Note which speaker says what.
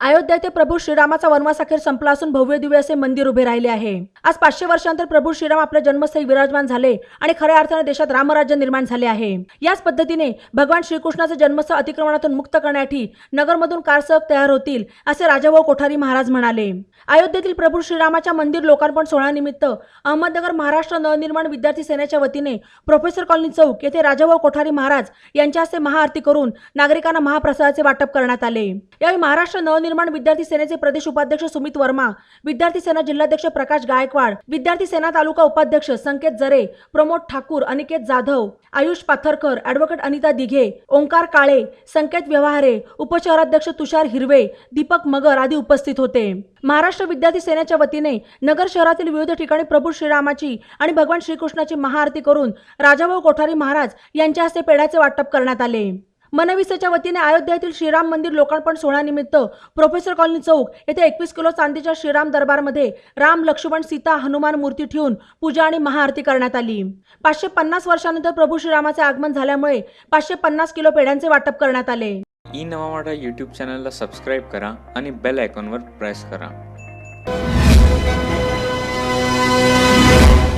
Speaker 1: अयोध्या ते प्रभू श्रीरामाचा वनवास अखेर संपला असून भव्य दिव्य असे मंदिर उभे राहिले आहे. आज पाचशे वर्षांतर प्रभू श्रीराम आपल्या जन्मस्थळी विराजमान झाले आणि खऱ्या अर्थाने देशात रामराज्य निर्माण झाले आहे. याच पद्धतीने भगवान श्रीकृष्णाचे जन्मस्थळ अतिक्रमणातून मुक्त करण्यासाठी नगरमधून कारसेवक तयार होतील असे राजाभाऊ कोठारी महाराज म्हणाले. अयोध्येतील प्रभू श्रीरामाच्या मंदिर लोकार्पण सोहळ्यानिमित्त अहमदनगर महाराष्ट्र नवनिर्माण विद्यार्थी सेनेच्या वतीने प्रोफेसर कॉलनी चौक येथे राजाभाऊ कोठारी महाराज यांच्या हस्ते महाआरती करून नागरिकांना महाप्रसादाचे वाटप करण्यात आले. यावेळी महाराष्ट्र नवनिर्माण विद्यार्थी सेनेचे प्रदेश उपाध्यक्ष सुमित वर्मा विद्यार्थी सेना जिल्हाध्यक्ष प्रकाश गायकवाड विद्यार्थी सेना तालुका उपाध्यक्ष संकेत जरे प्रमोद ठाकूर अनिकेत जाधव आयुष पाथरकर ॲडव्होकेट अनिता दिघे ओंकार काळे संकेत व्यवहारे उपशहराध्यक्ष तुषार हिरवे दीपक मगर आदी उपस्थित होते. महाराष्ट्र विद्यार्थी सेनेच्या वतीने नगर शहरातील विविध ठिकाणी प्रभू श्रीरामाची आणि भगवान श्रीकृष्णाची महाआरती करून राजाभाऊ कोठारी महाराज यांच्या हस्ते पेढ्याचे वाटप करण्यात आले. मनविसेच्या वतीने अयोध्यातील श्रीराम मंदिर लोकार्पण सोहळ्यानिमित्त प्रोफेसर कॉलनी चौक येथे एकवीस किलो चांदीच्या श्रीराम दरबारमध्ये राम लक्ष्मण सीता हनुमान मूर्ती ठेवून पूजा आणि महाआरती करण्यात आली. पाचशे पन्नास वर्षानंतर प्रभू श्रीरामाचे आगमन झाल्यामुळे पाचशे पन्नास किलो पेढ्यांचे वाटप करण्यात आले.
Speaker 2: ई नवा वाटा यूट्यूब चॅनलला सबस्क्राईब करा आणि बेल आयकॉनवर प्रेस करा.